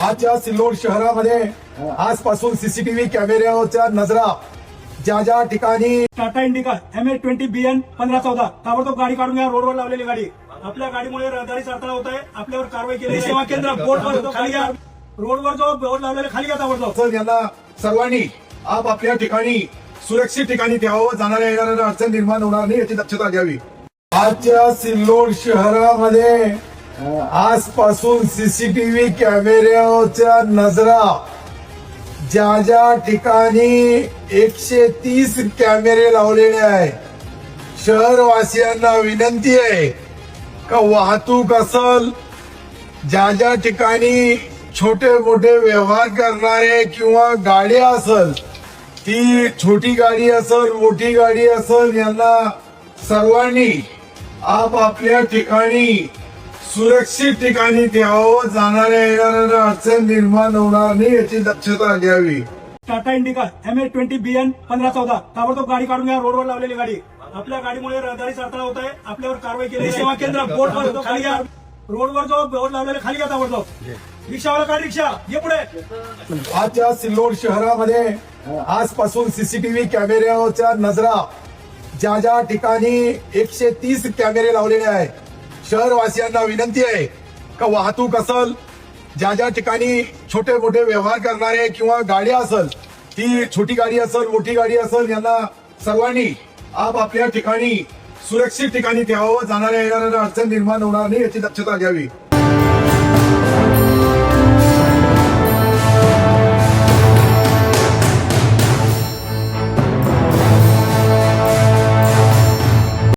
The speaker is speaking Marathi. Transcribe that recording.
आजच्या सिल्लोड शहरामध्ये आजपासून सीसीटीव्ही कॅमेऱ्याच्या नजरा ज्या ज्या ठिकाणी Tata Indica M A twenty B N पंधरा चौदा. ताबडतोब गाडी काढून घ्या रोडवर लावलेली गाडी. आपल्या गाडीमुळे रहदारीचा अडथळा होत आहे. आपल्यावर कारवाई केली सेवा केंद्र बोर्डवर जो खाली घ्या रोडवर जो बोर्ड लावलेला खाली घ्या ताबडतोब. यांना सर्वांनी आपापल्या ठिकाणी सुरक्षित ठिकाणी ठेवावं जाणाऱ्या येणाऱ्या अडचण निर्माण होणार नाही याची दक्षता घ्यावी. आजच्या सिल्लोड शहरामध्ये आजपासून सीसीटीव्ही कॅमेऱ्याच्या नजरा ज्या ज्या ठिकाणी एकशे तीस कॅमेरे लावलेले आहे शहरवासियांना विनंती आहे का वाहतूक असल ज्या ज्या ठिकाणी छोटे मोठे व्यवहार करणारे किंवा गाड्या असल ती छोटी गाडी असल मोठी गाडी असल यांना सर्वांनी आपापल्या ठिकाणी सुरक्षित ठिकाणी ठेवावं जाणाऱ्या येणाऱ्या अडचण निर्माण होणार नाही याची दक्षता घ्यावी. Tata Indica M A twenty B N पंधरा चौदा. ताबडतोब गाडी काढून घ्या रोडवर लावलेली गाडी. आपल्या गाडीमुळे रहदारीचा अडथळा होत आहे. आपल्यावर कारवाई केली सेवा केंद्र बोर्डवर जो खाली घ्या. रोडवर जो बोर्ड लावलेला खाली घ्या ताबडतोब. रिक्षावाला काढ रिक्षा. ये पुढे. आजच्या सिल्लोड शहरामध्ये आजपासून सीसीटीव्ही कॅमेऱ्याच्या नजरा. ज्या ज्या ठिकाणी एकशे तीस कॅमेरे लावलेले आहे शहरवासियांना विनंती आहे का वाहतूक असल ज्या ज्या ठिकाणी छोटे मोठे व्यवहार करणारे किंवा गाड्या असल ती छोटी गाडी असल मोठी गाडी असल यांना सर्वांनी आपापल्या ठिकाणी सुरक्षित ठिकाणी ठेवावं जाणाऱ्या येणाऱ्या अडचण निर्माण होणार नाही याची दक्षता घ्यावी.